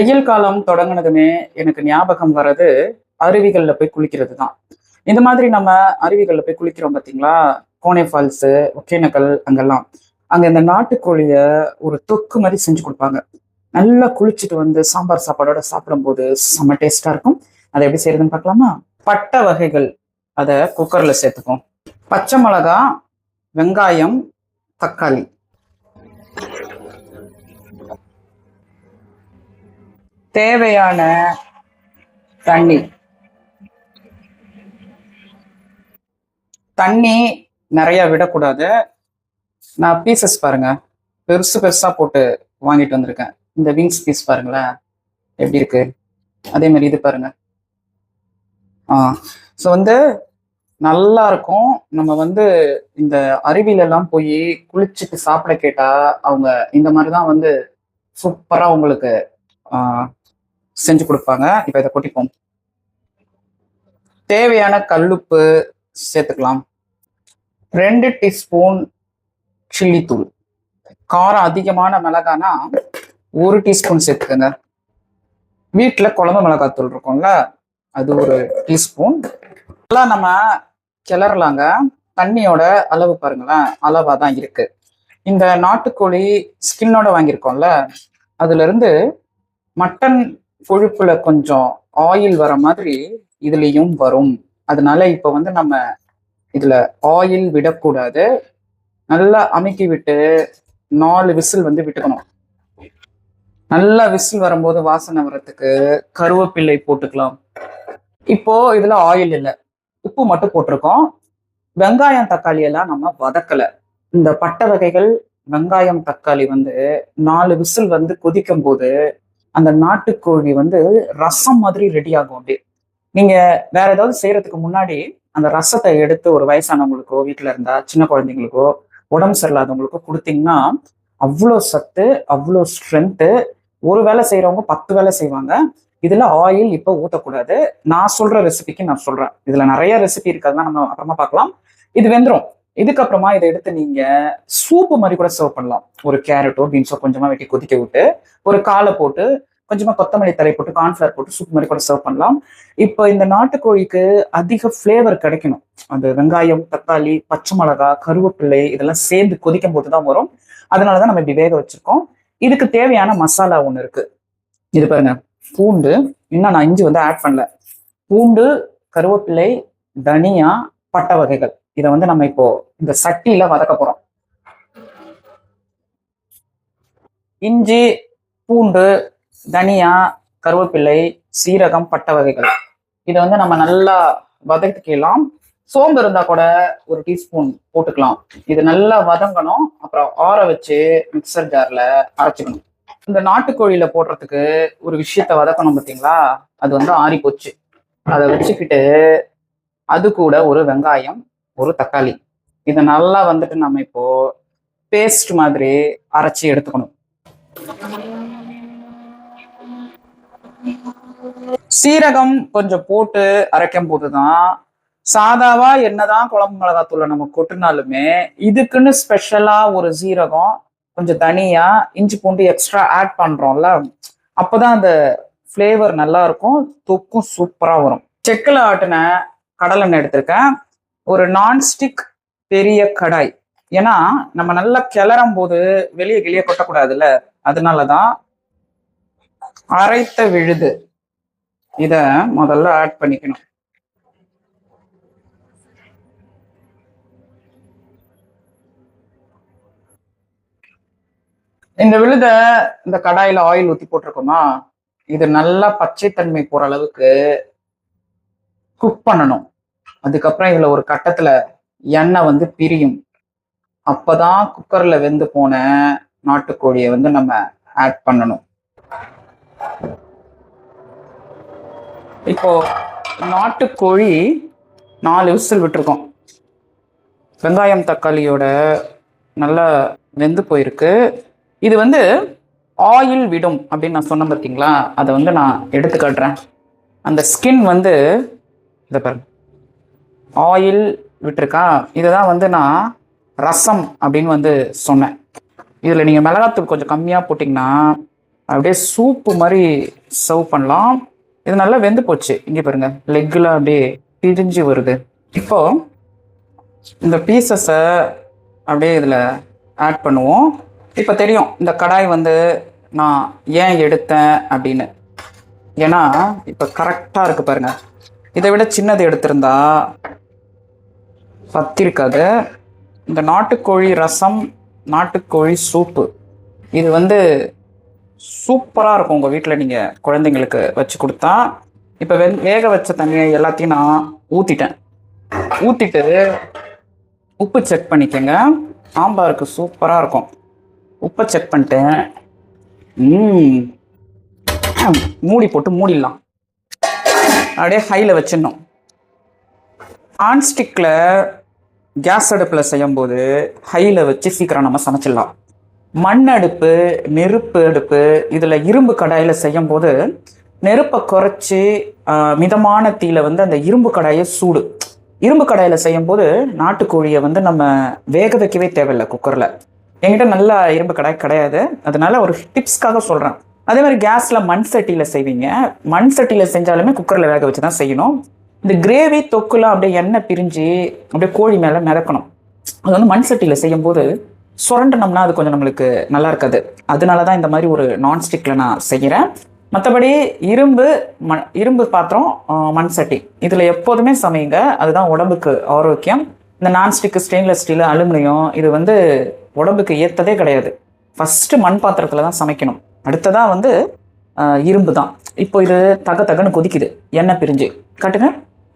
வெயில் காலம் தொடங்கினதுமே எனக்கு ஞாபகம் வர்றது அருவிகளில் போய் குளிக்கிறது தான் இந்த மாதிரி நம்ம அருவிகளில் போய் குளிக்கிறோம் பார்த்தீங்களா கோனே ஃபால்ஸு ஒகேனக்கல் அங்கெல்லாம். அங்கே இந்த நாட்டுக்கோழியை ஒரு தொக்கு மாதிரி செஞ்சு கொடுப்பாங்க. நல்லா குளிச்சுட்டு வந்து சாம்பார் சாப்பாடோட சாப்பிடும்போது செம்ம டேஸ்ட்டாக இருக்கும். அதை எப்படி செய்யறதுன்னு பார்க்கலாமா? பட்டை வகைகள். அதை குக்கரில் சேர்த்துப்போம். பச்சை மிளகா வெங்காயம் தக்காளி. தேவையான தண்ணி. தண்ணி நிறைய விடக்கூடாது. நான் பீசஸ் பாருங்க. பெருசு பெருசா போட்டு வாங்கிட்டு வந்திருக்கேன். இந்த விங்ஸ் பீஸ் பாருங்களேன். எப்படி இருக்கு? அதே மாதிரி இது பாருங்க. ஆ ஸோ வந்து நல்லா இருக்கும். நம்ம வந்து இந்த அருவியில எல்லாம் போய் குளிச்சுட்டு சாப்பிட கேட்டா அவங்க இந்த மாதிரி தான் வந்து சூப்பரா உங்களுக்கு செஞ்சு கொடுப்பாங்க. இப்போ இதை கொட்டிப்போம். தேவையான கல்லுப்பு சேர்த்துக்கலாம். ரெண்டு டீஸ்பூன் சில்லி தூள். காரம் அதிகமான மிளகானா ஒரு டீஸ்பூன் சேர்த்துக்கோங்க. வீட்டில் குழம்பு மிளகாத்தூள் இருக்கும்ல அது ஒரு டீஸ்பூன். எல்லாம் நம்ம கிளறலாங்க. தண்ணியோட அளவு பாருங்களேன் அளவாக தான் இருக்கு. இந்த நாட்டுக்கோழி ஸ்கின்னோட வாங்கியிருக்கோம்ல அதுல இருந்து மட்டன் கொழுப்புல கொஞ்சம் ஆயில் வர மாதிரி இதுலயும் வரும். அதனால இப்ப வந்து நம்ம இதுல ஆயில் விடக்கூடாது. நல்லா அமுக்கி விட்டு நாலு விசில் வந்து விட்டுக்கணும். நல்லா விசில் வரும்போது வாசனை வர்றதுக்கு கருவேப்பிள்ளை போட்டுக்கலாம். இப்போ இதுல ஆயில் இல்லை. உப்பு மட்டும் போட்டிருக்கோம். வெங்காயம் தக்காளி எல்லாம் நம்ம வதக்கல. இந்த பட்டை வகைகள் வெங்காயம் தக்காளி வந்து நாலு விசில் வந்து கொதிக்கும் போது அந்த நாட்டுக்கோழி வந்து ரசம் மாதிரி ரெடி ஆகும் அப்படியே. நீங்க வேற ஏதாவது செய்யறதுக்கு முன்னாடி அந்த ரசத்தை எடுத்து ஒரு வயசானவங்களுக்கோ வீட்டுல இருந்தா சின்ன குழந்தைங்களுக்கோ உடம்பு சரியில்லாதவங்களுக்கோ கொடுத்தீங்கன்னா அவ்வளோ சத்து அவ்வளோ ஸ்ட்ரென்த்து ஒரு வேலை செய்யறவங்க பத்து வேலை செய்வாங்க. இதுல ஆயில் இப்போ ஊத்தக்கூடாது. நான் சொல்ற ரெசிபிக்கு நான் சொல்றேன். இதுல நிறைய ரெசிபி இருக்கிறதுலாம் நம்ம அப்புறமா பார்க்கலாம். இது வெந்துரும். இதுக்கப்புறமா இதை எடுத்து நீங்க சூப்பு மாதிரி கூட சர்வ் பண்ணலாம். ஒரு கேரட்டோ பீன்ஸோ கொஞ்சமா வெட்டி கொதிக்க விட்டு ஒரு காலை போட்டு கொஞ்சமா கொத்தமல்லி தலை போட்டு கார்ன்ஃபிளவர் போட்டு சூப் மாதிரி கூட சர்வ் பண்ணலாம். இப்போ இந்த நாட்டுக்கோழிக்கு அதிக ஃப்ளேவர் கிடைக்கணும். அந்த வெங்காயம் தக்காளி பச்சை மிளகா கருவேப்பிள்ளை இதெல்லாம் சேர்ந்து கொதிக்கும் போது தான் வரும். அதனால தான் நம்ம இப்படி வேக வச்சிருக்கோம். இதுக்கு தேவையான மசாலா ஒன்று இருக்கு. இது பாருங்க. பூண்டு. இன்னும் நான் இஞ்சி வந்து ஆட் பண்ணல. பூண்டு கருவேப்பிள்ளை தனியா பட்டை வகைகள். இதை வந்து நம்ம இப்போ இந்த சட்டியில வதக்க போறோம். இஞ்சி பூண்டு தனியா கருவேப்பிலை சீரகம் பட்டை வகைகள். இதை வந்து நம்ம நல்லா வதக்கிக்கலாம். சோம்பு இருந்தா கூட ஒரு டீஸ்பூன் போட்டுக்கலாம். இது நல்லா வதங்கணும். அப்புறம் ஆற வச்சு மிக்சர் ஜார்ல அரைச்சிக்கணும். இந்த நாட்டுக்கோழியில போடுறதுக்கு ஒரு விஷயத்த வதக்கணும் பார்த்தீங்களா அது வந்து ஆறி போச்சு அதை வச்சுக்கிட்டு அது கூட ஒரு வெங்காயம் ஒரு தக்காளி. இதை நல்லா வந்துட்டு நம்ம இப்போ பேஸ்ட் மாதிரி அரைச்சி எடுத்துக்கணும். சீரகம் கொஞ்சம் போட்டு அரைக்கும் போதுதான் சாதாவா என்னதான் குழம்பு மிளகாத்தூளை நம்ம கொட்டினாலுமே இதுக்குன்னு ஸ்பெஷலா ஒரு சீரகம் கொஞ்சம் தனியா இஞ்சி பூண்டு எக்ஸ்ட்ரா ஆட் பண்றோம்ல அப்போதான் அந்த ஃப்ளேவர் நல்லா இருக்கும் தொக்கும் சூப்பரா வரும். செக்கில் ஆட்டின கடலெண்ணெய் எடுத்திருக்கேன். ஒரு நான்ஸ்டிக் பெரிய கடாய். ஏன்னா நம்ம நல்லா கிளறும் போது வெளியே கிளியே கொட்டக்கூடாதுல்ல? அதனாலதான் அரைத்த விழுது. இத முதல்ல ஆட் பண்ணிக்கணும். இந்த விழுத இந்த கடாயில ஆயில் ஊத்தி போட்டிருக்கோமா? இது நல்லா பச்சைத்தன்மை போற அளவுக்கு குக் பண்ணணும். அதுக்கப்புறம் இதில் ஒரு கட்டத்தில் எண்ணெய் வந்து பிரியும். அப்போதான் குக்கரில் வெந்து போன நாட்டுக்கோழியை வந்து நம்ம ஆட் பண்ணணும். இப்போ நாட்டுக்கோழி நாலு விசில் விட்டுருக்கோம். வெங்காயம் தக்காளியோட நல்லா வெந்து போயிருக்கு. இது வந்து ஆயில் விடும் அப்படின்னு நான் சொன்னேன் பார்த்தீங்களா அதை வந்து நான் எடுத்து காட்டுறேன் அந்த ஸ்கின் வந்து இதை பாருங்க. ஆயில் விட்டுருக்கேன். இதை தான் வந்து நான் ரசம் அப்படின்னு வந்து சொன்னேன். இதில் நீங்கள் மிளகாத்தூள் கொஞ்சம் கம்மியாக போட்டிங்கன்னா அப்படியே சூப்பு மாதிரி சர்வ் பண்ணலாம். இது நல்லா வெந்து போச்சு. இங்கே பாருங்கள் லெக்கில் அப்படியே பிரிஞ்சு வருது. இப்போது இந்த பீசஸை அப்படியே இதில் ஆட் பண்ணுவோம். இப்போ தெரியும் இந்த கடாய் வந்து நான் ஏன் எடுத்தேன் அப்படின்னு. ஏன்னா இப்போ கரெக்டாக இருக்குது பாருங்கள் இதை விட சின்னது எடுத்திருந்தா பத்திருக்காது இந்த நாட்டுக்கோழி ரசம் நாட்டுக்கோழி சூப்பு. இது வந்து சூப்பராக இருக்கும் உங்கள் வீட்டில் நீங்கள் குழந்தைங்களுக்கு வச்சு கொடுத்தா. இப்போ வெ வேக வச்ச தண்ணியை எல்லாத்தையும் நான் ஊற்றிட்டேன் ஊற்றிட்டு உப்பு செக் பண்ணிக்கோங்க. சாம்பாருக்கு சூப்பராக இருக்கும். உப்பை செக் பண்ணிட்டேன். மூடி போட்டு மூடிடலாம். அப்படியே ஹையில் வச்சிடணும். ஆன்ஸ்டிக்கில் கேஸ் அடுப்பில் செய்யும்போது ஹையில் வச்சு சீக்கிரம் நம்ம சமைச்சிடலாம். மண் அடுப்பு நெருப்பு அடுப்பு இதில் இரும்பு கடாயில் செய்யும்போது நெருப்பை குறைச்சி மிதமான தீயில வந்து அந்த இரும்பு கடாயை சூடு. இரும்பு கடாயில் செய்யும்போது நாட்டுக்கோழியை வந்து நம்ம வேக வைக்கவே தேவையில்லை குக்கரில் என்கிட்ட நல்லா இரும்பு கடாய் கிடையாது. அதனால ஒரு டிப்ஸ்க்காக சொல்கிறேன் அதே மாதிரி கேஸில் மண் சட்டியில் செய்வீங்க. மண் சட்டியில் செஞ்சாலுமே குக்கரில் வேக வச்சு தான் செய்யணும். இந்த கிரேவி தொக்குலாம் அப்படியே எண்ணெய் பிரிஞ்சு அப்படியே கோழி மேலே மிதக்கணும். அது வந்து மண் சட்டியில் செய்யும்போது சுரண்டனம்னா அது கொஞ்சம் நம்மளுக்கு நல்லா இருக்காது. அதனால தான் இந்த மாதிரி ஒரு நான்ஸ்டிக்கில் நான் செய்கிறேன் மற்றபடி இரும்பு மண் இரும்பு பாத்திரம் மண் சட்டி. இதில் எப்போதுமே சமையுங்க அதுதான் உடம்புக்கு ஆரோக்கியம். இந்த நான்ஸ்டிக்கு ஸ்டெயின்லெஸ் ஸ்டீல் அலுமினியம் இது வந்து உடம்புக்கு ஏற்றதே கிடையாது. ஃபஸ்ட்டு மண் பாத்திரத்தில் தான் சமைக்கணும். அடுத்ததாக வந்து இரும்பு தான் இப்போ இது தக தகன்னு கொதிக்குது. எண்ணெய் பிரிஞ்சு. காட்டுங்க.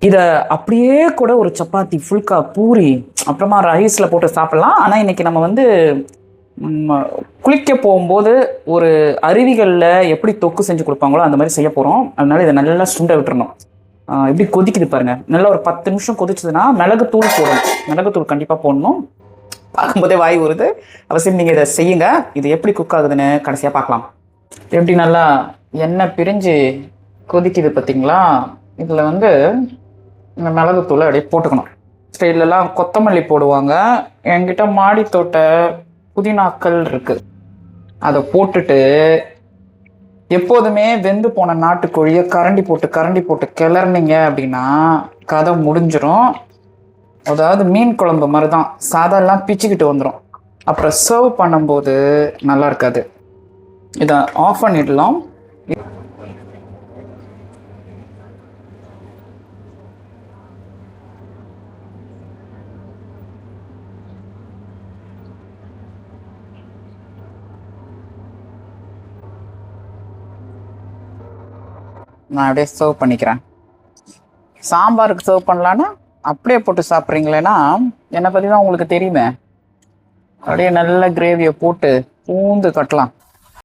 இதை அப்படியே கூட ஒரு சப்பாத்தி ஃபுல்கா பூரி அப்புறமா ரைஸில் போட்டு சாப்பிடலாம். ஆனால் இன்றைக்கி நம்ம வந்து குளிக்க போகும்போது ஒரு அருவிகளில் எப்படி தொக்கு செஞ்சு கொடுப்பாங்களோ அந்த மாதிரி செய்ய போகிறோம் அதனால இதை நல்லா சுண்ட விட்டுறணும். எப்படி கொதிக்குது பாருங்க. நல்லா ஒரு பத்து நிமிஷம் கொதிச்சதுன்னா மிளகுத்தூள் போடணும். மிளகுத்தூள் கண்டிப்பாக போடணும். பார்க்கும்போதே வாய் வருது அவசியம் நீங்கள் இதை செய்யுங்க. இது எப்படி குக் ஆகுதுன்னு கடைசியாக பார்க்கலாம். எப்படி நல்லா எண்ணெய் பிரிஞ்சு கொதிக்குது பார்த்தீங்களா இதில் வந்து இந்த மிளகுத்தூளை அப்படியே போட்டுக்கணும். ஸ்டைலெல்லாம் கொத்தமல்லி போடுவாங்க. என்கிட்ட மாடி தோட்ட புதினாக்கள் இருக்குது அதை போட்டுட்டு எப்போதுமே வெந்து போன நாட்டுக்கோழியை கரண்டி போட்டு கரண்டி போட்டு கிளறினீங்க அப்படின்னா கதை முடிஞ்சிடும் அதாவது மீன் குழம்பு மாதிரி தான் சாதம்லாம் பிச்சுக்கிட்டு வந்துடும் அப்புறம் சர்வ் பண்ணும்போது நல்லா இருக்காது. இதை ஆஃப் பண்ணிடலாம். நான் அப்படியே சர்வ் பண்ணிக்கிறேன். சாம்பாருக்கு சர்வ் பண்ணலான்னா அப்படியே போட்டு சாப்பிட்றீங்களேன்னா என்னை பற்றி தான் உங்களுக்கு தெரியுமே. அப்படியே நல்ல கிரேவியை போட்டு பூந்து கட்டலாம்